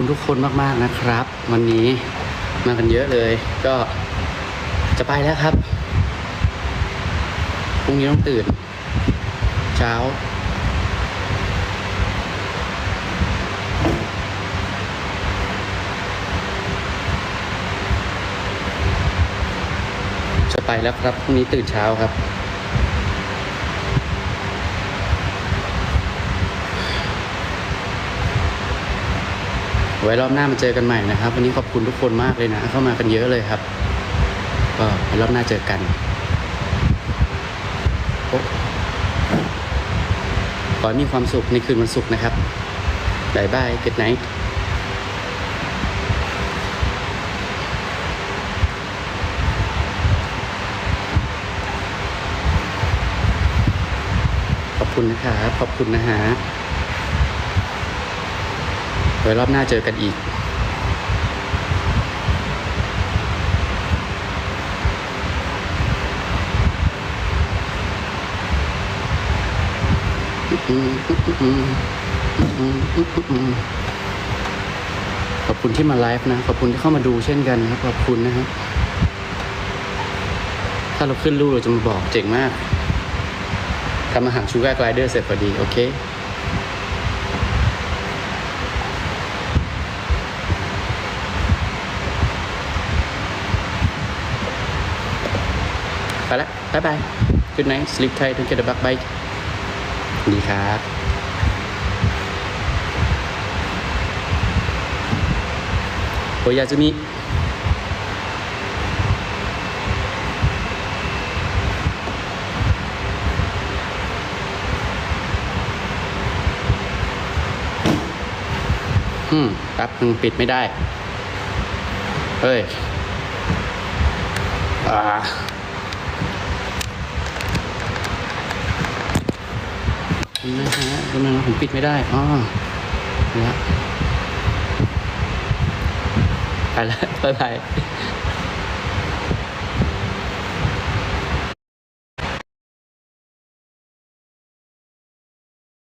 คุณทุกคนมากๆนะครับ วันนี้มากันเยอะเลย ก็จะไปแล้วครับพรุ่งนี้ต้องตื่น เช้า จะไปแล้วครับพรุ่งนี้ตื่นเช้าครับ ไว้รอบหน้ามาเจอกันใหม่นะครับ วันนี้ขอบคุณทุกคนมากเลยนะ เข้ามากันเยอะเลยครับ ก็ไว้รอบหน้าเจอกันขอให้มีความสุขในคืนวันศุกร์นะครับบายบายเกิดไนขอบคุณนะครับ ขอบคุณนะฮะ ว้รอบหน้าเจอกันอีกขอบคุณที่มาไลฟ์นะ ขอบคุณที่เข้ามาดูเช่นกันนะครับขอบคุณนะครับ ถ้าเราขึ้นรูปเราจะมาบอกเจ๋งมากทำอาหารชูการ์ไกลเดอร์เสร็จพอดี โอเค ไปละบายบาย Good night sleep tight don't get a bug bite ดีครับโอยาซุมิอืมแป๊บนึงปิดไม่ได้ เฮ้ย อ่า นะฮะกำลังผมปิดไม่ได้อ๋อแล้วไปแล้วบ๊ายบาย